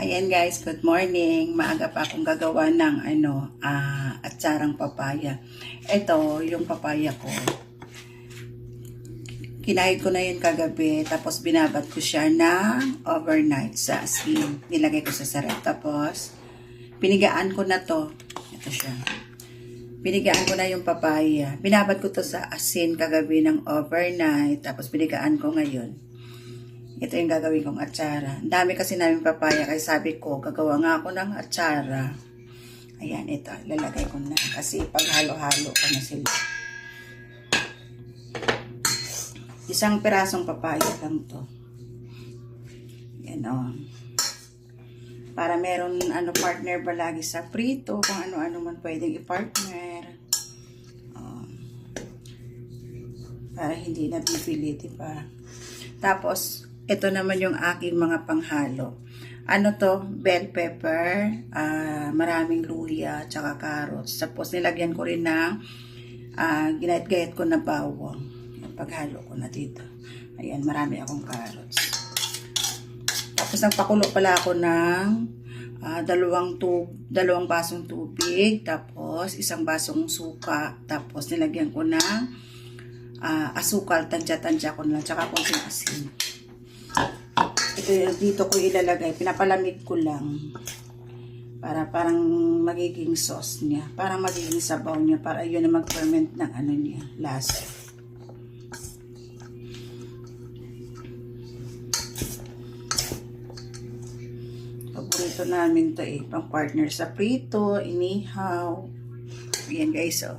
Ayan guys, good morning. Maaga pa akong gagawa ng ano, ah, atsarang papaya. Ito, yung papaya ko. Kinahid ko na yun kagabi, tapos binabat ko siya ng overnight sa asin. Nilagay ko sa sarap. Tapos, pinigaan ko na to. Ito siya. Pinigaan ko na yung papaya. Binabat ko to sa asin kagabi ng overnight, tapos pinigaan ko ngayon. Ito yung gagawin kong atsara. Ang dami kasi namin papaya, kaya sabi ko, gagawa nga ako ng atsara. Ayan, ito. Lalagay ko na. Kasi pag halo-halo ko na sila. Isang pirasong papaya lang to. Yan o. Para meron ano partner ba lagi sa prito, kung ano-ano man pwedeng i-partner. Oh. Para hindi na bibili, di ba? Tapos, ito naman yung aking mga panghalo. Ano to? Bell pepper, ah, maraming luya, tsaka carrots. Tapos nilagyan ko rin ng uh, ginayat-gayat ko na bawang. Paghalo ko na dito. Ayan, marami akong carrots. Tapos nagpakulo pala ako ng ah, dalawang tub, dalawang basong tubig, tapos isang basong suka, tapos nilagyan ko ng ah, asukal, tansya-tansya ko na lang, tsaka konting asin. Ito dito ko ilalagay, pinapalamig ko lang. Para parang magiging sauce niya. Parang magiging sabaw niya. Para yun na mag-ferment ng ano niya, lasa. Paborito namin to eh. Pang partner sa prito, inihaw. Ayan guys oh.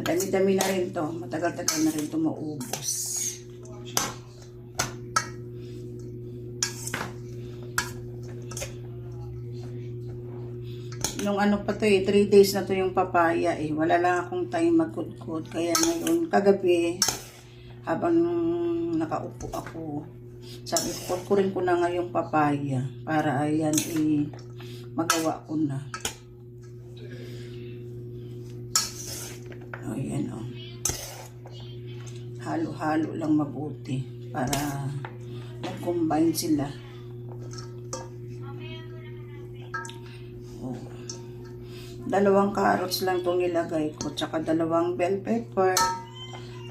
Dami-dami na rin to. Matagal-tagal na rin to maubos. Nung ano pa to eh, 3 days na to yung papaya eh. Wala lang akong time magkudkod. Kaya ngayon, kagabi, habang nakaupo ako, sabi ko, kukurin ko na nga yung papaya para ayan eh, magawa ko na. O, yan o. Halo-halo lang mabuti para mag-combine sila. O. Dalawang carrots lang itong nilagay ko, tsaka dalawang bell pepper,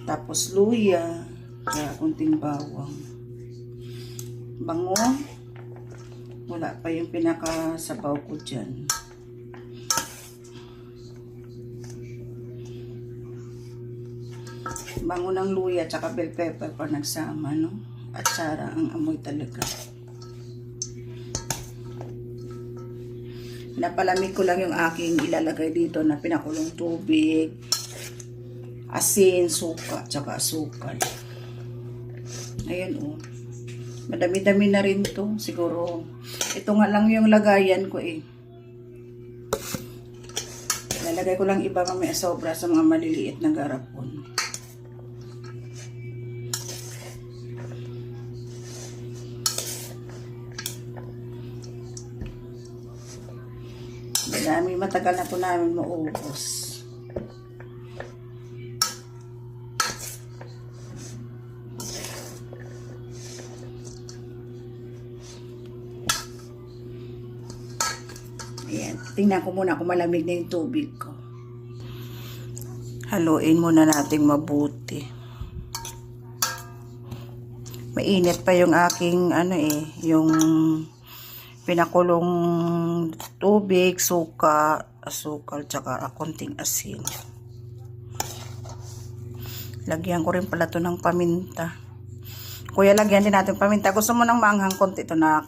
tapos luya, kaya kunting bawang. Bango. Wala pa yung pinakasabaw ko dyan. bango ng luya tsaka bell pepper pa nagsama, no? At sara ang amoy talaga. Napalamig ko lang yung aking ilalagay dito na pinakulong tubig, asin, suka, tsaka asukal. Ayan, oh. Madami-dami na rin to. Siguro, ito nga lang yung lagayan ko eh. Lalagay ko lang iba mamaya sobra sa mga maliliit na garapon. Madami, matagal na po namin maubos. Ayan, tingnan ko muna kung malamig na yung tubig ko. Haluin muna natin mabuti. Mainit pa yung aking ano eh, yung pinakulong tubig, suka, asukal, tsaka konting asin. Lagyan ko rin pala to ng paminta. Kuya, lagyan din natin paminta. Gusto mo ng maanghang konti to na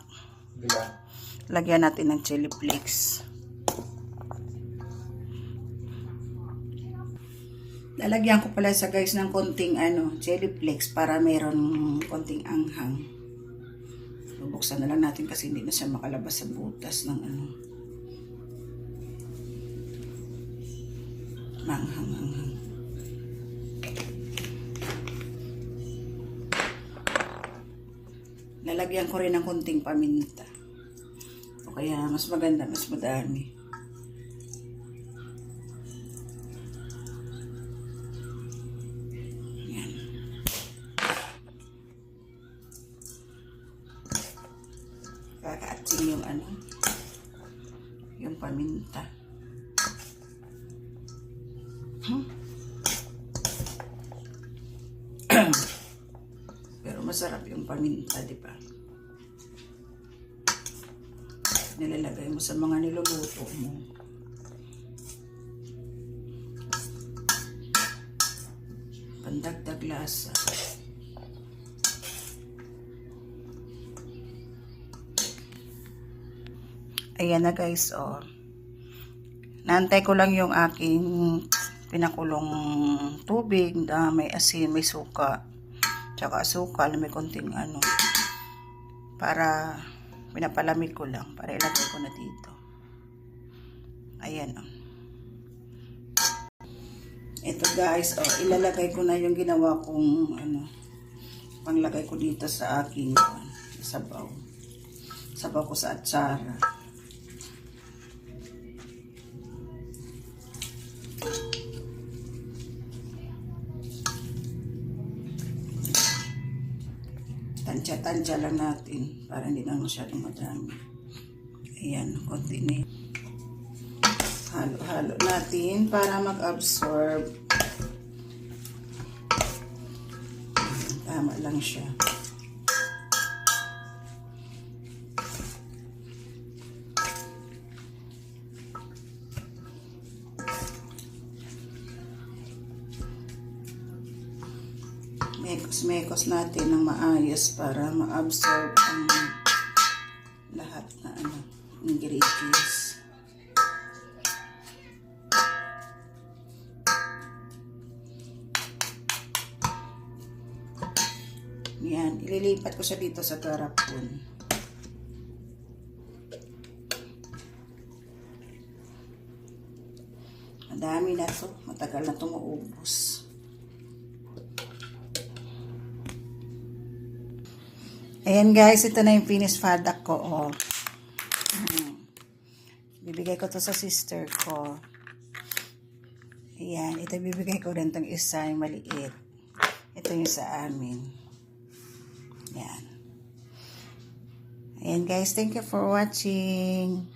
lagyan natin ng chili flakes. Lalagyan ko pala sa guys ng konting ano, chili flakes para meron konting anghang. Bubuksan na lang natin kasi hindi na siya makalabas sa butas ng ano. Manghang, manghang. Lalagyan ko rin ng konting paminta. O kaya mas maganda, mas madami. Atsing yung ano, yung paminta. Hmm. Pero masarap yung paminta, di ba? Nilalagay mo sa mga niluluto mo. Pandagdag lasa. Ayan na guys, oh. Naantay ko lang yung aking pinakulong tubig na may asin, may suka. Tsaka asukal, may konting ano. Para pinapalamig ko lang. Para ilagay ko na dito. Ayan, oh. Ito guys, oh, ilalagay ko na yung ginawa kong ano, panglagay ko dito sa aking sabaw. Sabaw ko sa atsara. Tansya-tansya lang natin para hindi na masyadong madami. Ayan, konti na. Halo-halo natin para mag-absorb. Tama lang siya. Mekos-mekos natin ng maayos para ma-absorb ang lahat na ano, ingredients. Yan, ililipat ko siya dito sa garapon. Madami na to. Matagal na to maubos. Ayan guys, ito na yung finished product ko. Oh. Hmm. Bibigay ko to sa sister ko. Ayan, ito bibigay ko rin tong isa yung maliit. Ito yung sa amin. Yan. Ayan guys, thank you for watching.